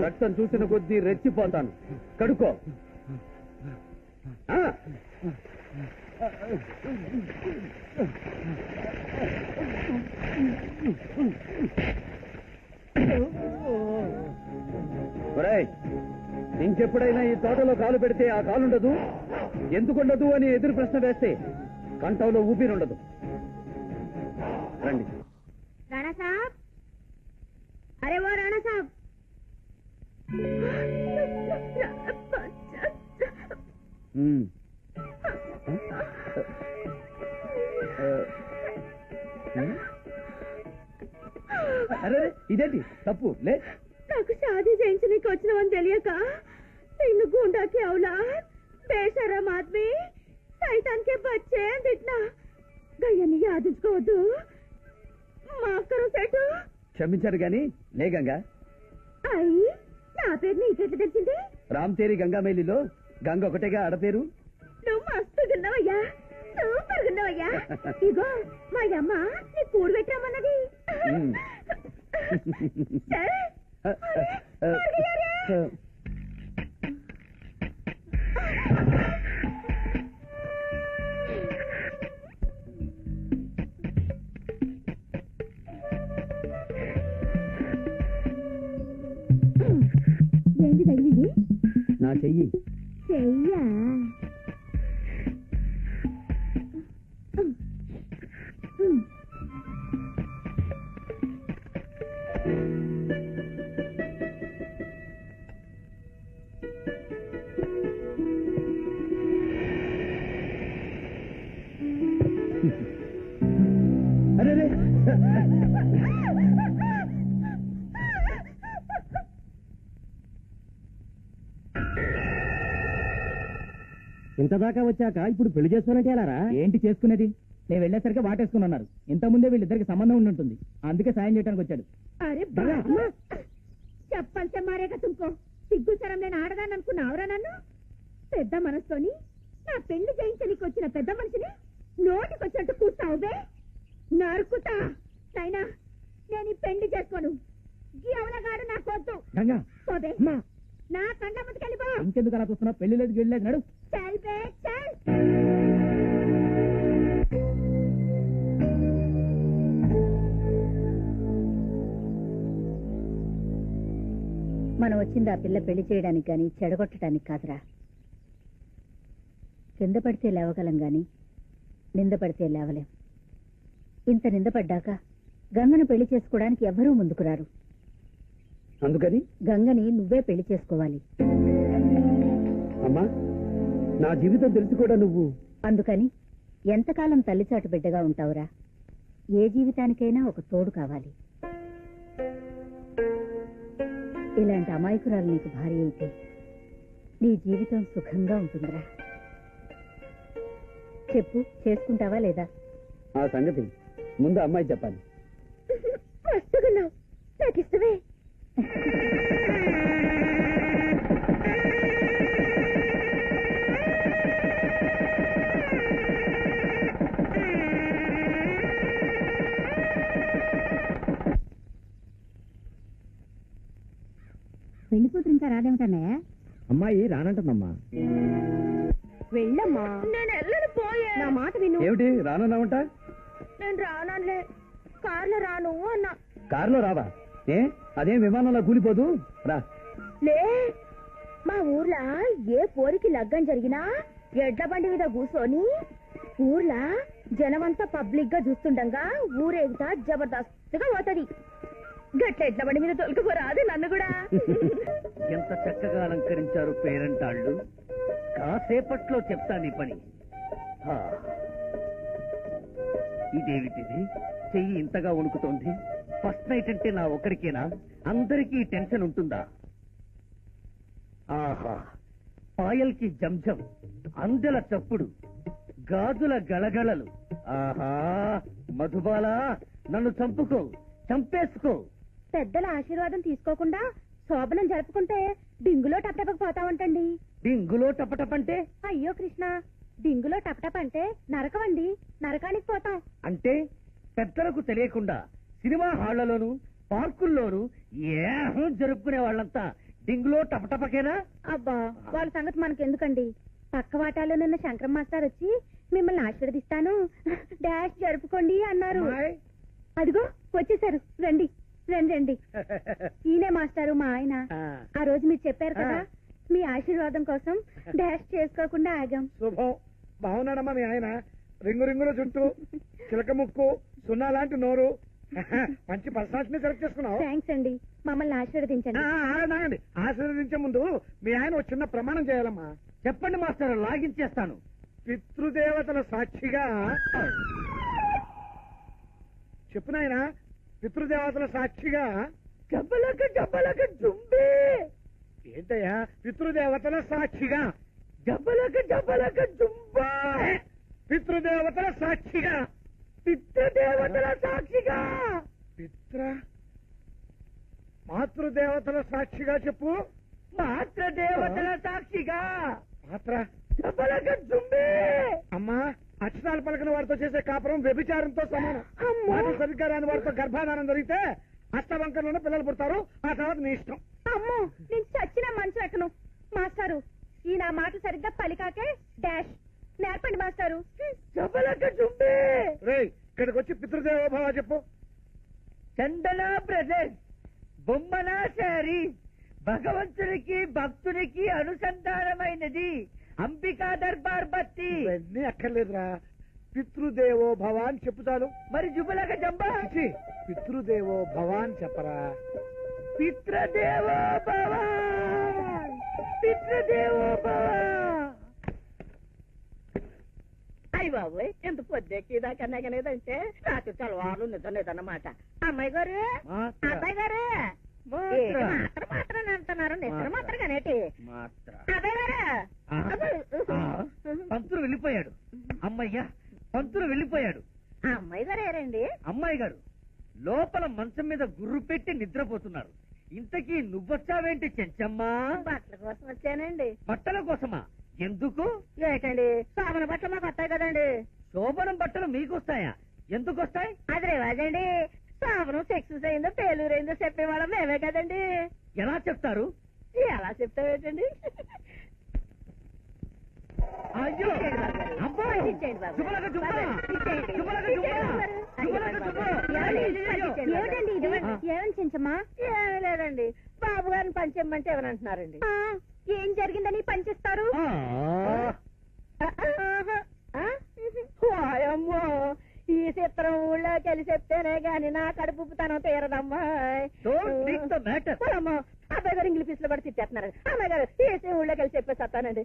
రక్తం చూసిన కొద్దీ రెచ్చిపోతాను. కడుకో ఇంకెప్పుడైనా ఈ తోటలో కాలు పెడితే ఆ కాలుండదు? ఎందుకుండదు అని ఎదురు ప్రశ్న వేస్తే కంఠంలో ఊపిరుండదు. రండి. అరే ఓ అరే ఇదేంటి? తప్పు లే. నాకు షాదీ చేయించడానికి వచ్చినవని తెలియక నిన్ను గుండాకి అవులా. బేషరం ఆద్మీ సైతాన్కే బచ్చే అని తిట్టినా. గయ్యని యాదించుకోవద్దు. మాఫ్ కరో సెటు. క్షమించారు గాని లే గంగా. అయ్యి. నా పేరు నీకెట్లా తెలిసింది రామ్ తేరి గంగామేలిలో గంగ ఒకటేగా ఆడపేరు? నువ్వు మస్తు గున్నావయ్యా సూపర్ ఇగో మా అమ్మ నీ కూడు పెట్టామన్నది. సరే. ఏంటి తగిలింది? నా చెయ్యి. చెయ్యా? అరే అరే. ఇంత దాకా వచ్చాక ఇప్పుడు పెళ్ళి చేసుకోనంటే ఎలారా? ఏంటి చేసుకునేది? నేను వెళ్ళేసరికి వాటేసుకున్నారు. ఇంత ముందే వీళ్ళిద్దరికి సంబంధం ఉండి ఉంటుంది. అందుకే సాయం చేయడానికి వచ్చాడు. అరే బామ్మ! చెప్పాల్సే మారేగా తుమ్కో సిగ్గు సరం నేను ఆడదాన్ని అనుకున్నావురా నన్ను? పెద్ద మనసుతోని నా పెళ్ళి చేయించడానికి వచ్చిన పెద్ద మనిషిని నోటికొచ్చినట్టు కూర్చావు బే. నరుకుతా. నైనా నేను ఈ పెళ్ళి చేసుకోను. ఈ అవలగాడు నా కొద్దు గంగా. పోబే నా కండ ముందుకెళ్ళిపో ఇంకెందుకు అలా చూస్తున్నావు? పెళ్ళి లేదు గిళ్ళి లేదు నడు. మనం వచ్చింది ఆ పిల్ల పెళ్ళి చేయడానికి గాని చెడగొట్టడానికి కాదురా. కింద పడితే లేవగలం గాని నింద పడితే లేవలేం. ఇంత నిందపడ్డాక గంగను పెళ్ళి చేసుకోవడానికి ఎవ్వరూ ముందుకు రారు. అందుకని? గంగని నువ్వే పెళ్ళి చేసుకోవాలి. అమ్మా నా జీవితం తెలిసి కూడా నువ్వు. అందుకని ఎంతకాలం తల్లిచాటు బిడ్డగా ఉంటావురా? ఏ జీవితానికైనా ఒక తోడు కావాలి. ఇలాంటి అమాయకురాలు నీకు భార్య అయితే నీ జీవితం సుఖంగా ఉంటుందిరా. చెప్పు చేసుకుంటావా లేదా? ఆ సంగతి ముందు అమ్మాయి చెప్పాలి. నాకు ఇష్టమే ఇంకా రాదేమిటన్నయ్య? అమ్మాయి రానంటుందమ్మా. వెళ్ళమ్మా. నేను వెళ్ళను పోయే. నా మాట విను. ఏమిటి? రానన్నావంట? నేను రానలే కార్లో రాను అన్నా. కారులో రావా? ఏ? అదేం విమానంలో కూలిపోదు? రా. లే మా ఊర్లో ఏ పోరికి లగ్గం జరిగినా ఎడ్ల బండి మీద కూర్చొని ఊర్లా జనమంతా పబ్లిక్గా చూస్తుండగా ఊరేగుతా జబర్దస్త్గా పోతది. గట్ల ఎట్ల బండి మీద తొలకపోరాదు నన్ను కూడా. ఎంత చక్కగా అలంకరించారు పేరంటాళ్ళు? కాసేపట్లో చెప్తా నీ పని. ఆ. ఇదేమిటిది? చెయ్యి ఇంతగా వణుకుతోంది. ఫస్ట్ నైట్ అంటే నా ఒక్కడికేనా? అందరికీ ఈ టెన్షన్ ఉంటుందా? ఆహా. పాయల్కి జంజం అందెల చప్పుడు గాజుల గళగళలు. ఆహా. మధుబాల నన్ను చంపుకో చంపేసుకో. పెద్దల ఆశీర్వాదం తీసుకోకుండా శోభనం జరుపుకుంటే డింగులో టపటపకు పోతావంటండి డింగులో టపటపంటే అయ్యో కృష్ణ డింగులో టపటప అంటే నరకం అండి. నరకానికి పోతాం. అంటే పెద్దలకు తెలియకుండా సినిమా హాళ్ళలోను పార్కుల్లోను ఏహం జరుపుకునే వాళ్ళంతా డింగులో టపటపకేనా? అబ్బా వాళ్ళ సంగతి మనకెందుకండి? పక్క వాటాలో నిన్న శంకరం మాస్టర్ వచ్చి మిమ్మల్ని ఆశీర్వదిస్తాను. డాష్ జరుపుకోండి అన్నారు. అదిగో వచ్చేసారు. రండి. రండి రండి. ఈయనే మాస్టారు మా ఆయన. ఆ. రోజు మీరు చెప్పారు కదా. మీ ఆశీర్వాదం కోసం డాష్ చేసుకోకుండా ఆగాం. శుభం. బాగున్నాడమ్మా మీ ఆయన. రింగు రింగుల చుట్టూ చిలక ముక్కు సున్నా లాంటి నోరు. మంచి పర్సనాలిటీని సెలెక్ట్ చేసుకున్నావు. థ్యాంక్స్ అండి. మమ్మల్ని ఆశీర్వదించండి. ఆగండి. ఆశీర్వదించే ముందు మీ ఆయన ఒక చిన్న ప్రమాణం చేయాలమ్మా. చెప్పండి మాస్టర్ లాగించేస్తాను. పితృదేవతల సాక్షిగా. చెప్పు నాయన పితృదేవతల సాక్షిగా జబ్బలక జబ్బలక జుంబే. ఏంటయ్యా? పితృదేవతల సాక్షిగా. జబ్బలక జబ్బలక జుంబా. పితృదేవతల సాక్షిగా. పితృదేవతల సాక్షిగా. పిత్ర? మాతృదేవతల సాక్షిగా చెప్పు మాత్ర దేవతల సాక్షిగా మాత్ర జబ్బలక జుంబే అమ్మా పలకని వారితో చేసే కాపురం వ్యభిచారంతో సమానం. సరిగ్గా రాని వారితో గర్భాధానం జరిగితే అష్టవంకరలోనే పిల్లలు పుడతారు ఆ తర్వాత నీ ఇష్టం. అమ్మో! నేను చచ్చిన మనసు ఎక్కను. మాస్టారు ఈ నా మాట సరిగ్గా పలికాకే డాష్. నేర్పండి మాస్టారు. రేయ్ ఇక్కడికి వచ్చి పితృదేవోభవ చెప్పు. చందన బ్రదర్స్ బొమ్మన శారీ భగవంతునికి భక్తునికి అనుసంధానమైనది అంబికా దర్బార్ బత్తి. ఇవన్నీ అక్కర్లేదురా. పితృదేవో భవ అని చెప్పు చాలు మరి జుబలక జంబ. పితృదేవో భవ అని చెప్పరా. పితృదేవో భవ పితృదేవో భవ అయ్య బాబోయ్ ఎంత పొద్దెక్కి దాకా నెగనేదంటే రాత్రి తెల్లవారు నిద్ర లేదన్నమాట. అమ్మాయి గారు. అబ్బాయి గారు. మాత్ర. మాత్రం అంటున్నారు. నిద్ర మాత్ర. కానేటి అబ్బాయి గారు. పంతులు వెళ్ళిపోయాడు. అమ్మయ్యా పంతులు వెళ్ళిపోయాడు. ఆ అమ్మాయి గారు ఏరండి అమ్మాయి గారు. లోపల మంచం మీద గుర్రు పెట్టి నిద్రపోతున్నారు. ఇంతకీ నువ్వొచ్చావేంటి చెంచమ్మా? బట్టల కోసం వచ్చానండి. బట్టల కోసమా? ఎందుకు? ఏంటండి? సామన బట్టలు మాకు వస్తాయి కదండి. శోభనం బట్టలు మీకొస్తాయా? ఎందుకు వస్తాయి అది రివాజండి. సామనం సెక్సెస్ అయిందో ఫెయిల్యూర్ అయిందో చెప్పేవాళ్ళం మేమే కదండి. ఎలా చెప్తారు? ఎలా చెప్తావేటండి అయ్యో అబ్బో ఇచ్చేయండి బాబు. జుబలక జుబ్బ ఇచ్చేయండి. జుబలక జుబ్బ ఇచ్చేయండి మరి. జుబలక జుబ్బ ఏమిటండి ఇది? ఏమని చించమ్మా? ఏమీ లేదండి. బాబు గారిని పంచమంటే ఎవరంటున్నారండి ఆ, ఏం జరిగిందని ఆ. వాయమ్మో. ఈ చిత్రం ఊళ్ళోకి వెళ్ళి చెప్తేనే గాని నా కడుపు తనం తీరదమ్మా. అమ్మో అబ్బాయి గారు ఇంగ్లీష్లో పడి తిట్టేస్తున్నారు అమ్మాయి గారు ఈ ఊళ్ళోకి వెళ్ళి చెప్పేసి వస్తానండి.